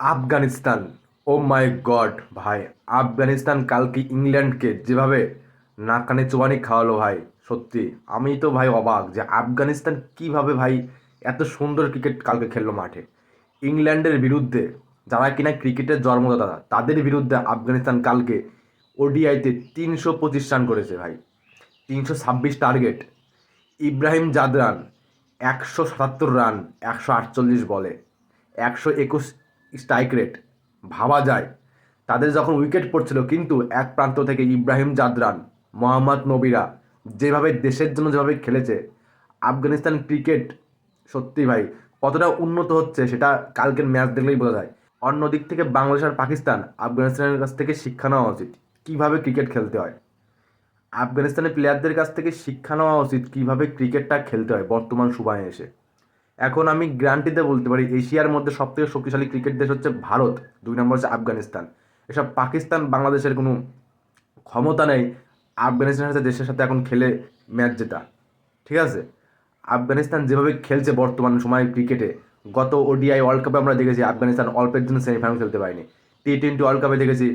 আফগানিস্তান। ও মাই god ভাই, আফগানিস্তান কালকে ইংল্যান্ডকে যেভাবে নাকানে চোবানি খাওয়ালো ভাই, সত্যি। আমি তো ভাই অবাক যে আফগানিস্তান কীভাবে ভাই এত সুন্দর ক্রিকেট কালকে খেললো মাঠে। ইংল্যান্ডের বিরুদ্ধে যারা কিনা ক্রিকেটের জন্মদাতা, তাদের বিরুদ্ধে আফগানিস্তান কালকে ওডিআইতে তিনশো পঁচিশ রান করেছে ভাই। তিনশো ছাব্বিশ টার্গেট ইব্রাহিম জাদরান একশো সাতাত্তর রান, একশো আটচল্লিশ বলে। একশো একুশ স্ট্রাইক রেট ভাবা যায়। তাদের যখন উইকেট পড়ছিল, কিন্তু এক প্রান্ত থেকে ইব্রাহিম জাদরান, মোহাম্মদ নবিরা যেভাবে দেশের জন্য যেভাবে খেলেছে, আফগানিস্তান ক্রিকেট, সত্যি ভাই, কতটা উন্নত হচ্ছে সেটা কালকের ম্যাচ দেখলেই বোঝা যায়। অন্যদিক থেকে বাংলাদেশ আর পাকিস্তান আফগানিস্তানের কাছ থেকে শিক্ষা নেওয়া উচিত, কীভাবে ক্রিকেট খেলতে হয়। আফগানিস্তানের প্লেয়ারদের কাছ থেকে শিক্ষা নেওয়া উচিত, কীভাবে ক্রিকেটটা খেলতে হয় বর্তমান সময়ে এসে। এখন আমি গ্যারান্টিতে বলতে পারি, এশিয়ার মধ্যে সবথেকে শক্তিশালী ক্রিকেট দেশ হচ্ছে ভারত, দুই নম্বর হচ্ছে আফগানিস্তান। এসব পাকিস্তান, বাংলাদেশের কোনো ক্ষমতা নেই, আফগানিস্তানের সাথে দেশের সাথে এখন খেলে ম্যাচ জেতা। ঠিক আছে? আফগানিস্তান যেভাবে খেলছে বর্তমান সময় ক্রিকেটে, গত ওডিআই ওয়ার্ল্ড কাপে আমরা দেখেছি আফগানিস্তান অল্পের জন্য সেমিফাইনাল খেলতে পারেনি। টি টোয়েন্টি ওয়ার্ল্ড কাপে দেখেছি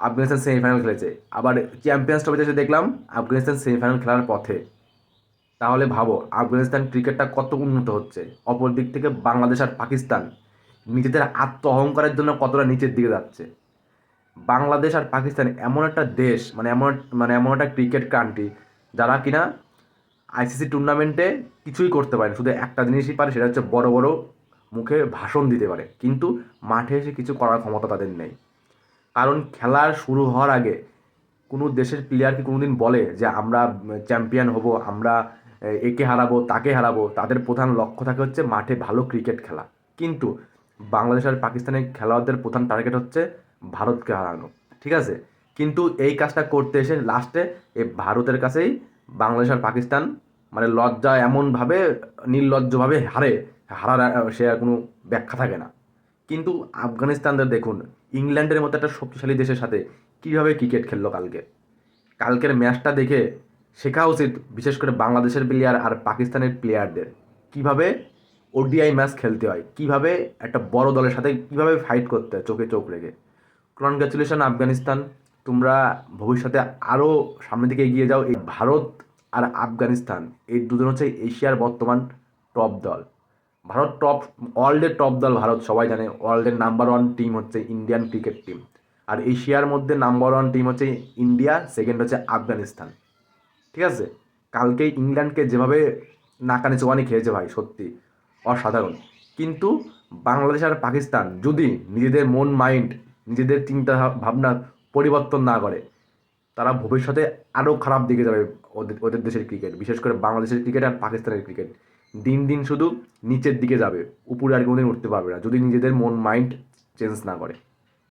আফগানিস্তান সেমিফাইনাল খেলেছে। আবার চ্যাম্পিয়ন্স ট্রফিতে এসে দেখলাম, আফগানিস্তান সেমিফাইনাল খেলার পথে। তাহলে ভাবো, আফগানিস্তান ক্রিকেটটা কত উন্নত হচ্ছে? অপর দিক থেকে বাংলাদেশ আর পাকিস্তান নিজেদের আত্ম অহংকারের জন্য কতটা নিচের দিকে যাচ্ছে? বাংলাদেশ আর পাকিস্তান এমন একটা দেশ মানে এমন মানে এমন একটা ক্রিকেট কান্ট্রি যারা কিনা আইসিসি টুর্নামেন্টে কিছুই করতে পারে শুধু একটা জিনিসই পারে, সেটা হচ্ছে বড় বড় মুখে ভাষণ দিতে পারে। কিন্তু মাঠে এসে কিছু করার ক্ষমতা তাদের নেই। কারণ খেলা শুরু হওয়ার আগে কোনো দেশের প্লেয়ারকে কোনো দিন বলে যে, আমরা চ্যাম্পিয়ন হব, আমরা একে হারাবো, তাকে হারাবো, তাদের প্রধান লক্ষ্য থাকে হচ্ছে মাঠে ভালো ক্রিকেট খেলা। কিন্তু বাংলাদেশ আর পাকিস্তানের খেলোয়াড়দের প্রধান টার্গেট হচ্ছে ভারতকে হারানো, ঠিক আছে? কিন্তু এই কাজটা করতে এসে লাস্টে এই ভারতের কাছেই বাংলাদেশ আর পাকিস্তান মানে লজ্জা এমনভাবে, নির্লজ্জভাবে হারে, হারার সে আর কোনো ব্যাখ্যা থাকে না। কিন্তু আফগানিস্তানদের দেখুন, ইংল্যান্ডের মতো একটা শক্তিশালী দেশের সাথে কীভাবে ক্রিকেট খেললো কালকে? কালকের ম্যাচটা দেখে শেখা উচিত বিশেষ করে বাংলাদেশের প্লেয়ার আর পাকিস্তানের প্লেয়ারদের কীভাবে ওডিআই ম্যাচ খেলতে হয়, কীভাবে একটা বড় দলের সাথে কীভাবে ফাইট করতে হয় চোখে চোখ রেখে। কনগ্রাচুলেশন আফগানিস্তান তোমরা ভবিষ্যতে আরও সামনের দিকে এগিয়ে যাও। এই ভারত আর আফগানিস্তান, এই দুজন হচ্ছে এশিয়ার বর্তমান টপ দল। ভারত টপ ওয়ার্ল্ডের টপ দল ভারত, সবাই জানে। ওয়ার্ল্ডের নাম্বার ওয়ান টিম হচ্ছে ইন্ডিয়ান ক্রিকেট টিম আর এশিয়ার মধ্যে নাম্বার ওয়ান টিম হচ্ছে ইন্ডিয়া সেকেন্ড হচ্ছে আফগানিস্তান। ঠিক আছে? কালকে ইংল্যান্ডকে যেভাবে নাকানি চোবানি খেয়েছে ভাই, সত্যি। অসাধারণ। কিন্তু বাংলাদেশ আর পাকিস্তান যদি নিজেদের মন, মাইন্ড, নিজেদের চিন্তা ভাবনা পরিবর্তন না করে, তারা ভবিষ্যতে আরও খারাপ দিকে যাবে ওদের ওদের দেশের ক্রিকেট, বিশেষ করে বাংলাদেশের ক্রিকেট আর পাকিস্তানের ক্রিকেট। দিন দিন শুধু নিচের দিকে যাবে, উপরে আর কোনোদিন উঠতে পারবে না, যদি নিজেদের মন, মাইন্ড চেঞ্জ না করে।